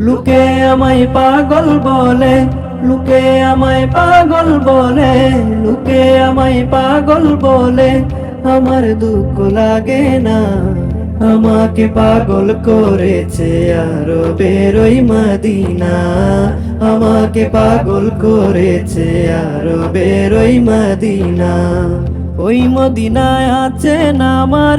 লোকে আমায় পাগল বলে, লোকে আমায় পাগল বলে, লোকে আমায় পাগল বলে, আমার দুঃখ লাগে না। আমাকে পাগল করেছে আরও বেরোই মাদিনা। আমাকে পাগল করেছে আরও বেরোই মাদিনা। ওই মদিনায় আছে না আমার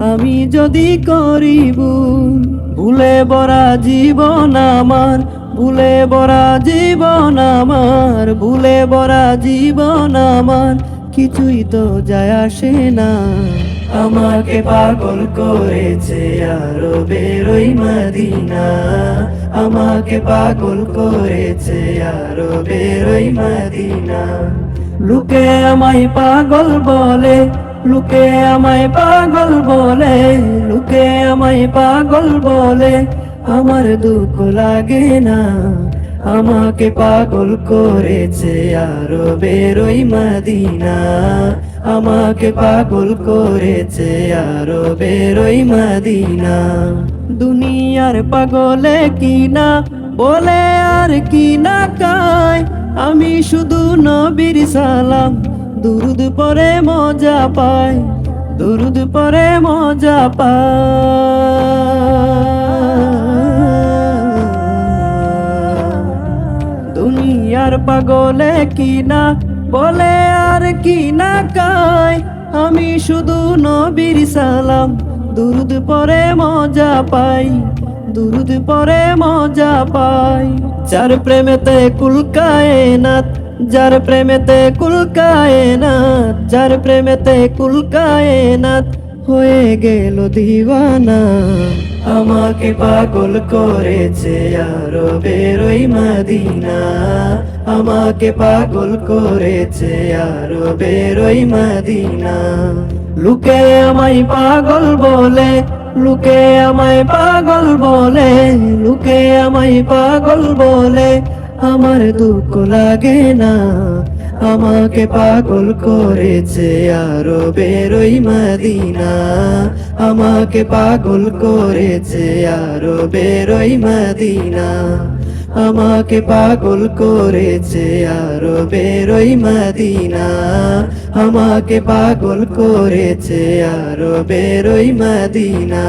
আমি যদি করি ভুল ভুলে বরা জীবন আমার ভুলে বরা জীবন আমার ভুলে বরা জীবন আমার কিছুই তো যায় আসে না। আমাকে পাগল করেছে আরও বেরোই মাদিনা। আমাকে পাগল করেছে আরও বেরোই মাদিনা। লোকে আমায় পাগল বলে লোকে আমায় পাগল বলে, লোকে আমায় পাগল বলে, আমার দুঃখ লাগে না। আমাকে পাগল করেছে আরও বেরোই মাদিনা। আমাকে পাগল করেছে আরও বেরোই মাদিনা। দুনিয়ার পাগলে কিনা বলে আর কি না কায়। আমি শুধু নবীর সালাম দুরুদ পরে মজা পায়, দুরুদ পরে মজা পাই দুনিয়ার পাগলে কিনা বলে আর কি না কায়, আমি শুধু নবীর সালাম, দুরুদ পরে মজা পাই, দুরুদ পরে মজা পাই। যার প্রেমেতে কুলকায় নাথ যার প্রেমেতে কুলকায় নাথ যার প্রেমেতে কুলকায় নাথ হয়ে গেল দিওয়ানা। আমাকে পাগল করেছে আরও বেরোই মাদিনা। আমাকে পাগল করেছে আরও বেরোই মাদিনা। লোকে আমায় পাগল বলে, লোকে আমায় পাগল বলে, লোকে আমায় পাগল বলে আমার দুঃখ লাগে না। আমাকে পাগল করেছে আরও বেরোই মাদিনা। আমাকে পাগল করেছে আরও বেরোই মাদিনা। আমাকে পাগল করেছে আরও বেরোই মাদিনা। আমাকে পাগল করেছে আরও বেরোই মাদিনা।